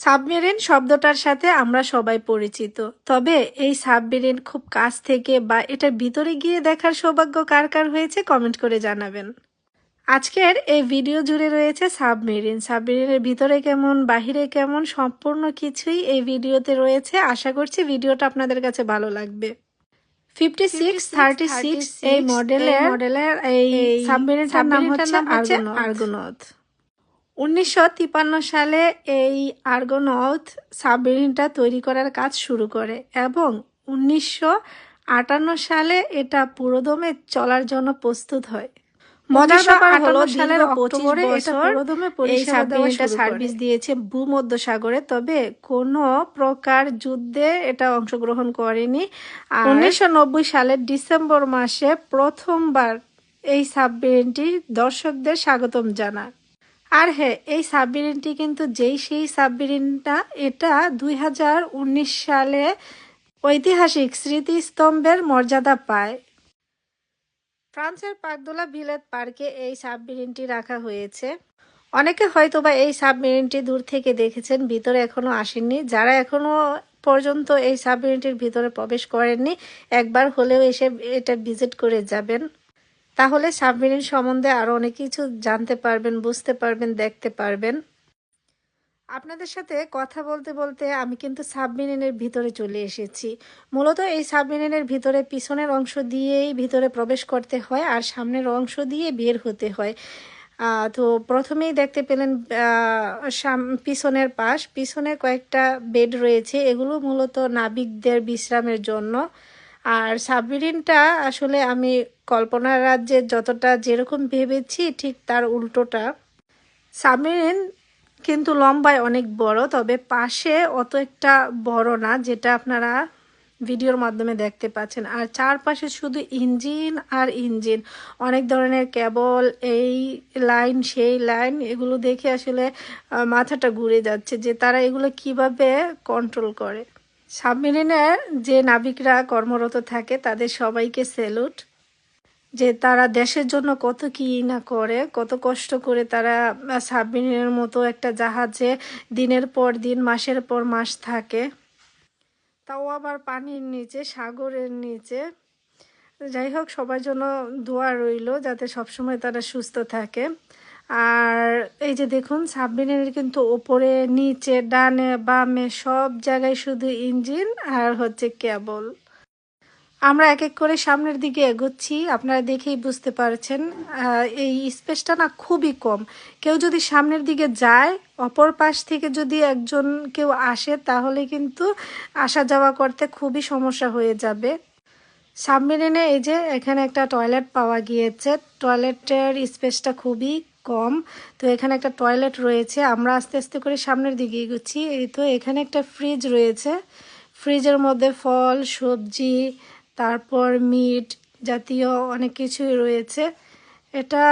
Submarine শব্দটার সাথে আমরা সবাই পরিচিত। তবে এই সাবমেরিন খুব কাছ থেকে বা এটার ভিতরে গিয়ে দেখার সৌভাগ্য কার কার হয়েছে কমেন্ট করে জানাবেন। আজকের এই ভিডিও জুড়ে রয়েছে সাবমেরিন। সাবমেরিনের ভিতরে কেমন বাহিরে কেমন সম্পূর্ণ কিছুই এই ভিডিওতে রয়েছে। আশা করছি ভিডিওটা আপনাদের কাছে ভালো লাগবে। ফিফটি সিক্স থার্টি সিক্স এই মডেলের মডেলের এই সাবমেরিনটার নাম হচ্ছে আর্গোনথ উনিশশো তিপান্ন সালে এই আর্গোনথ সাবমেরিনটা তৈরি করার কাজ শুরু করে এবং উনিশশো আটান্ন সালে এটা পুরোদমে চলার জন্য প্রস্তুত হয়। মজার ব্যাপার হলো সালের অক্টোবরে এটা পুরোদমে এই সার্ভিস দিয়েছে ভূমধ্য সাগরে তবে কোনো প্রকার যুদ্ধে এটা অংশগ্রহণ করেনি। উনিশশো নব্বই সালের ডিসেম্বর মাসে প্রথমবার এই সাবমেরিনটি দর্শকদের স্বাগতম জানায়। আর হ্যাঁ এই সাবমেরিনটি কিন্তু যেই সেই সাবমেরিনটা এটা দুই হাজার উনিশ সালে ঐতিহাসিক স্মৃতিস্তম্ভের মর্যাদা পায়। ফ্রান্সের পাকদোলা ভিলেত পার্কে এই সাবমেরিনটি রাখা হয়েছে। অনেকে হয়তোবা এই সাবমেরিনটি দূর থেকে দেখেছেন, ভিতরে এখনও আসেননি। যারা এখনও পর্যন্ত এই সাবমেরিনটির ভিতরে প্রবেশ করেননি, একবার হলেও এসে এটা ভিজিট করে যাবেন। তাহলে সাবমেরিন সম্বন্ধে আরও অনেক কিছু জানতে পারবেন, বুঝতে পারবেন, দেখতে পারবেন। আপনাদের সাথে কথা বলতে বলতে আমি কিন্তু সাবমেরিনের ভিতরে চলে এসেছি। মূলত এই সাবমেরিনের ভিতরে পিছনের অংশ দিয়েই ভিতরে প্রবেশ করতে হয় আর সামনের অংশ দিয়ে বের হতে হয়। তো প্রথমেই দেখতে পেলেন পিছনের পাশ। পিছনে কয়েকটা বেড রয়েছে। এগুলো মূলত নাবিকদের বিশ্রামের জন্য। আর সাবমেরিনটা আসলে আমি কল্পনা রাজ্যে যতটা যেরকম ভেবেছি ঠিক তার উল্টোটা। সাবমেরিন কিন্তু লম্বায় অনেক বড়, তবে পাশে অত একটা বড় না, যেটা আপনারা ভিডিওর মাধ্যমে দেখতে পাচ্ছেন। আর চারপাশে শুধু ইঞ্জিন আর ইঞ্জিন। অনেক ধরনের কেবল, এই লাইন, সেই লাইন, এগুলো দেখে আসলে মাথাটা ঘুরে যাচ্ছে যে তারা এগুলো কীভাবে কন্ট্রোল করে। সাবমেরিনের যে নাবিকরা কর্মরত থাকে, তাদের সবাইকে স্যালুট। যে তারা দেশের জন্য কত কি না করে, কত কষ্ট করে তারা সাবমেরিনের মতো একটা জাহাজে দিনের পর দিন, মাসের পর মাস থাকে। তাও আবার পানির নিচে, সাগরের নিচে। যাই হোক, সবার জন্য দোয়া রইল যাতে সবসময় তারা সুস্থ থাকে। আর এই যে দেখুন, সাবমেরিনের কিন্তু ওপরে, নিচে, ডানে, বামে সব জায়গায় শুধু ইঞ্জিন আর হচ্ছে কেবল। আমরা এক এক করে সামনের দিকে এগোচ্ছি, আপনারা দেখেই বুঝতে পারছেন এই স্পেসটা না খুবই কম। কেউ যদি সামনের দিকে যায়, অপর পাশ থেকে যদি একজন কেউ আসে, তাহলে কিন্তু আসা যাওয়া করতে খুবই সমস্যা হয়ে যাবে। সাবমেরিনে এই যে এখানে একটা টয়লেট পাওয়া গিয়েছে, টয়লেটের স্পেসটা খুবই কম। তো এখানে একটা টয়লেট রয়েছে। আমরা আস্তে আস্তে করে সামনের দিকে এগোচ্ছি। এই তো এখানে একটা ফ্রিজ রয়েছে। ফ্রিজের মধ্যে ফল, সবজি, তারপর মিট জাতীয় অনেক কিছুই রয়েছে। এটা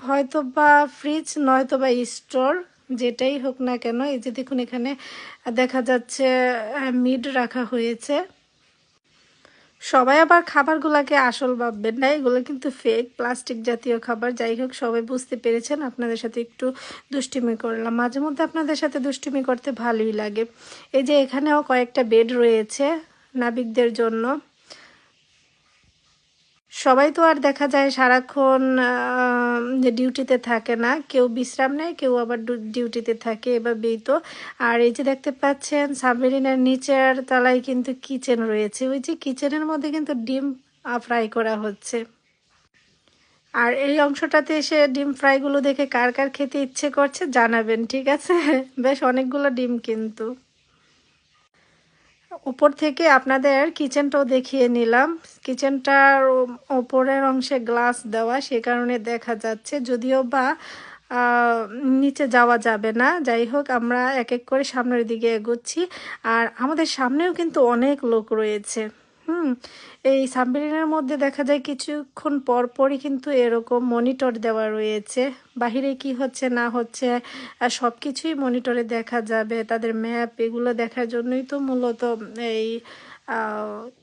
হয়তো বা ফ্রিজ নয়তো বা স্টোর যেটাই হোক না কেন। এই যে দেখুন এখানে দেখা যাচ্ছে মিট রাখা হয়েছে। সবাই আবার খাবারগুলোকে আসল ভাববেন না, এগুলো কিন্তু ফেক প্লাস্টিক জাতীয় খাবার। যাই হোক, সবাই বুঝতে পেরেছেন, আপনাদের সাথে একটু দুষ্টিমি করলাম। মাঝে মধ্যে আপনাদের সাথে দুষ্টিমি করতে ভালোই লাগে। এই যে এখানেও কয়েকটা বেড রয়েছে নাবিকদের জন্য। সবাই তো আর দেখা যায় সারাক্ষণ ডিউটিতে থাকে না। কেউ বিশ্রাম নেয়, কেউ আবার ডিউটিতে থাকে, এভাবেই তো। আর এই যে দেখতে পাচ্ছেন, সাবমেরিনের নিচের তলায় কিন্তু কিচেন রয়েছে। ওই যে কিচেনের মধ্যে কিন্তু ডিম ফ্রাই করা হচ্ছে। আর এই অংশটাতে এসে ডিম ফ্রাইগুলো দেখে কার কার খেতে ইচ্ছে করছে জানাবেন, ঠিক আছে? বেশ, অনেকগুলো ডিম কিন্তু। উপর থেকে আপনাদের কিচেনটাও দেখিয়ে নিলাম। কিচেনটার ওপরের অংশে গ্লাস দেওয়া, সে কারণে দেখা যাচ্ছে যদিও বা নিচে যাওয়া যাবে না। যাই হোক, আমরা এক এক করে সামনের দিকে এগোচ্ছি। আর আমাদের সামনেও কিন্তু অনেক লোক রয়েছে। হুম, এই সাবমেরিনের মধ্যে দেখা যায় কিছুক্ষণ পর পরই কিন্তু এরকম মনিটর দেওয়া রয়েছে। বাহিরে কি হচ্ছে, না হচ্ছে সব কিছুই মনিটরে দেখা যাবে। তাদের ম্যাপ এগুলো দেখার জন্যই তো মূলত এই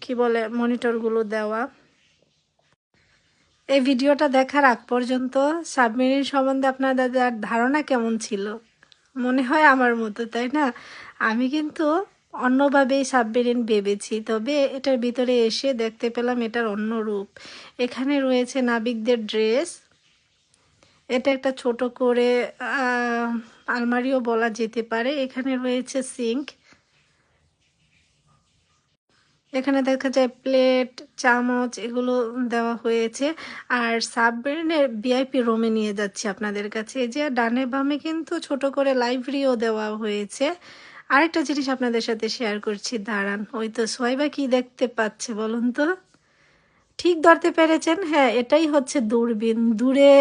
কি বলে, মনিটরগুলো দেওয়া। এই ভিডিওটা দেখার আগ পর্যন্ত সাবমেরিন সম্বন্ধে আপনাদের ধারণা কেমন ছিল? মনে হয় আমার মতো, তাই না? আমি কিন্তু অন্যভাবেই সাবমেরিন ভেবেছি, তবে এটার ভিতরে এসে দেখতে পেলাম এটার অন্য রূপ। এখানে রয়েছে নাবিকদের ড্রেস। এটা একটা ছোট করে আলমারিও বলা যেতে পারে। এখানে রয়েছে সিঙ্ক। এখানে দেখা যায় প্লেট, চামচ, এগুলো দেওয়া হয়েছে। আর সাবমেরিনের ভিআইপি রুমে নিয়ে যাচ্ছি আপনাদের কাছে। এই যে ডানে বামে কিন্তু ছোট করে লাইব্রেরিও দেওয়া হয়েছে। আরেকটা জিনিস আপনাদের সাথে শেয়ার করছি, দাঁড়ান। ওই তো সোয়াইবা কি দেখতে পাচ্ছে বলুন তো? ঠিক ধরতে পেরেছেন? হ্যাঁ এটাই হচ্ছে দূরবীন। দূরে,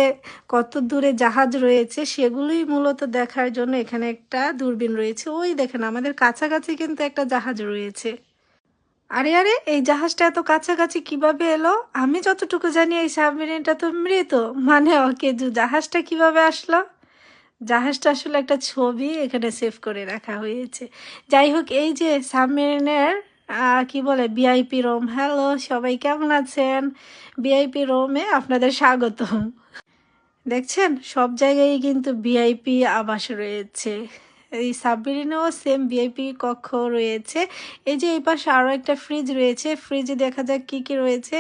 কত দূরে জাহাজ রয়েছে, সেগুলোই মূলত দেখার জন্য এখানে একটা দূরবীন রয়েছে। ওই দেখেন, আমাদের কাছাকাছি কিন্তু একটা জাহাজ রয়েছে। আরে আরে, এই জাহাজটা এত কাছাকাছি কীভাবে এলো? আমি যতটুকু জানি এই সাবমেরিনটা তো মৃত। মানে ওকে জাহাজটা কীভাবে আসলো? জাহাজটা আসলে একটা ছবি এখানে সেভ করে রাখা হয়েছে। যাই হোক, এই যে সাবমেরিনের কি বলে, ভিআইপি রোম। হ্যালো, সবাই কেমন আছেন? ভিআইপি রোমে আপনাদের স্বাগতম। দেখছেন, সব জায়গায় কিন্তু ভিআইপি আবাস রয়েছে। এই সাবমেরিনেও সেম ভিআইপি কক্ষ রয়েছে। এই যে এই পাশে আরও একটা ফ্রিজ রয়েছে। ফ্রিজে দেখা যাক কি কি রয়েছে।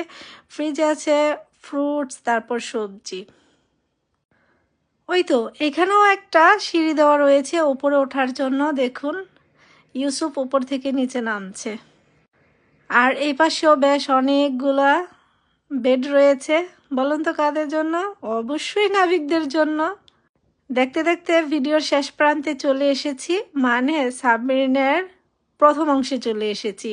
ফ্রিজে আছে ফ্রুটস, তারপর সবজি। ওই তো, এখানেও একটা সিঁড়ি দেওয়া রয়েছে ওপরে ওঠার জন্য, দেখুন। ইউসুফ উপর থেকে নিচে নামছে। আর এই পাশেও বেশ অনেকগুলা বেড রয়েছে। বলুন তো কাদের জন্য? অবশ্যই নাবিকদের জন্য। দেখতে দেখতে ভিডিওর শেষ প্রান্তে চলে এসেছি মানে সাবমেরিনের প্রথম অংশে চলে এসেছি।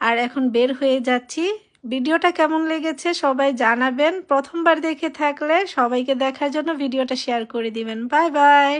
আর এখন বের হয়ে যাচ্ছি ভিডিওটা কেমন লেগেছে সবাই জানাবেন। প্রথমবার দেখে থাকলে সবাইকে দেখার জন্য ভিডিওটা শেয়ার করে দিবেন। Bye bye.